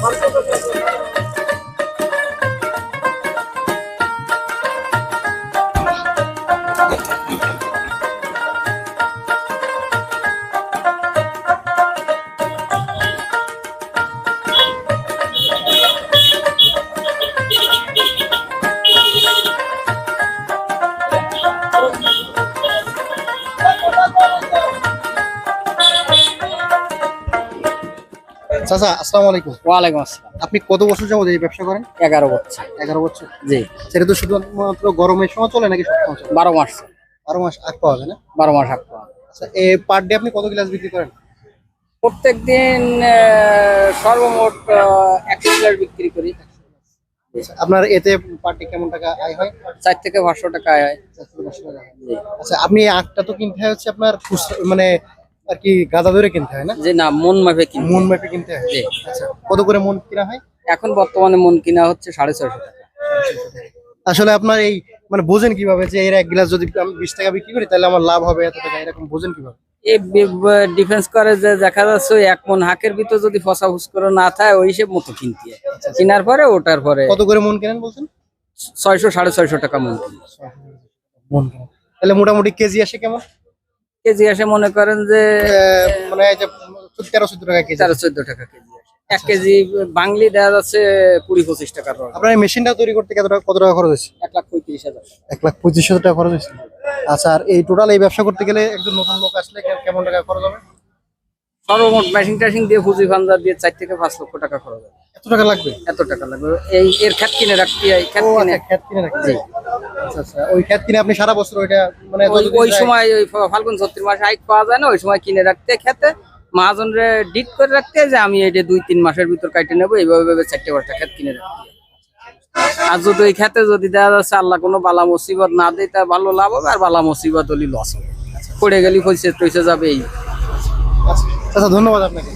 好坐坐坐坐 চাচা আসসালামু আলাইকুম ওয়ালাইকুম আসসালাম। আপনি কত বছর যাবত এই ব্যবসা করেন? এগারো বছর। এগারো বছর? জি। সেটা তো শুধুমাত্র গরমের সময় চলে নাকি সব সময় চলে? বারো মাস বারো মাস আগ পাওয়া যায় না? বারো মাস আট পাওয়া। আচ্ছা এই পার ডে আপনি কত গ্লাস বিক্রি করেন? প্রত্যেক দিন সর্বমোট একশো গ্লাস বিক্রি করি। আচ্ছা, আপনার এতে পার ডে কেমন টাকা আয় হয়? চার থেকে পাঁচশো টাকা আয় হয়। আচ্ছা আপনি এই আখটা তো কিনতে হয় হচ্ছে আপনার খুচরা- মানে আর কি গাদা ধরে কিনতে হয় না? যে না মন মাপে কিনি মন মেপে কিনতে হয়। জি। আচ্ছা কত করে মন কিনা হয়? এখন বর্তমানে মন কিনা হচ্ছে সাড়ে ছয়শো টাকা। আসলে আপনার এই মানে বোঝেন কীভাবে যে এর এক গ্লাস যদি আমি বিশ টাকা বিক্রি করি তাহলে আমার লাভ হবে এত টাকা? এরকম বোঝেন কীভাবে? এই ডিফেন্স করে যে দেখা যাচ্ছে এক মন হাকের ভিতর যদি ফসা ফুস করে না থাকে ওই হিসেব মতো কিনতে হয়। কেনার পরে ওটার পরে কত করে মন কেনেন বলছেন? ছয়শো সাড়ে ছয়শো টাকা মন কিনি। মন কেনেন তাহলে মোটামুটি কেজি আসে কেমন? কেজি আসে মনে করেন যে মানে তেরো চোদ্দ টাকা কেজি। তেরো চোদ্দ টাকা কেজি এক কেজি বাংলি দেখা যাচ্ছে কুড়ি পঁচিশ টাকার আপনার এই মেশিনটা তৈরি করতে কত টাকা কত টাকা খরচ হয়েছে? এক লাখ পঁয়ত্রিশ হাজার এক লাখ পঁচিশ হাজার টাকা খরচ হয়েছে? আচ্ছা আর এই টোটাল এই ব্যবসা করতে গেলে একজন নতুন লোক আসলে কেমন টাকা খরচ হবে? সর্বমোট মেশিন টেশিন দিয়ে পুঁজি ফান্ডা দিয়ে চার থেকে পাঁচ লক্ষ টাকা খরচ হবে। এত টাকা লাগবে? এত টাকা লাগবে। এই এর খ্যাত কিনে রাখতে খ্যাত কিনে। আচ্ছা খ্যাত কিনে রাখছি আচ্ছা আচ্ছা। ওই খ্যাত কিনে আপনি সারা বছর ওইটা মানে ওই সময় ওই ফাল্গুন ছত্রিশ মাসে পাওয়া যায় না ওই সময় কিনে রাখতে খেতে। মহাজনরে ডিট করে রাখতে যে আমি এটা দুই তিন মাসের ভিতর কাটে নেব এইভাবে চারটে পাঁচটা খেত কিনে রাখতে। আর যদি ওই খেতে যদি দেখা যাচ্ছে আল্লাহ কোনো বালা মুসিবত না দেয় তা ভালো লাভ হবে আর বালা মুসিবত হলে লস হবে। পড়ে গেলি পয়সা টইসে যাবে এই। আচ্ছা আচ্ছা ধন্যবাদ আপনাকে।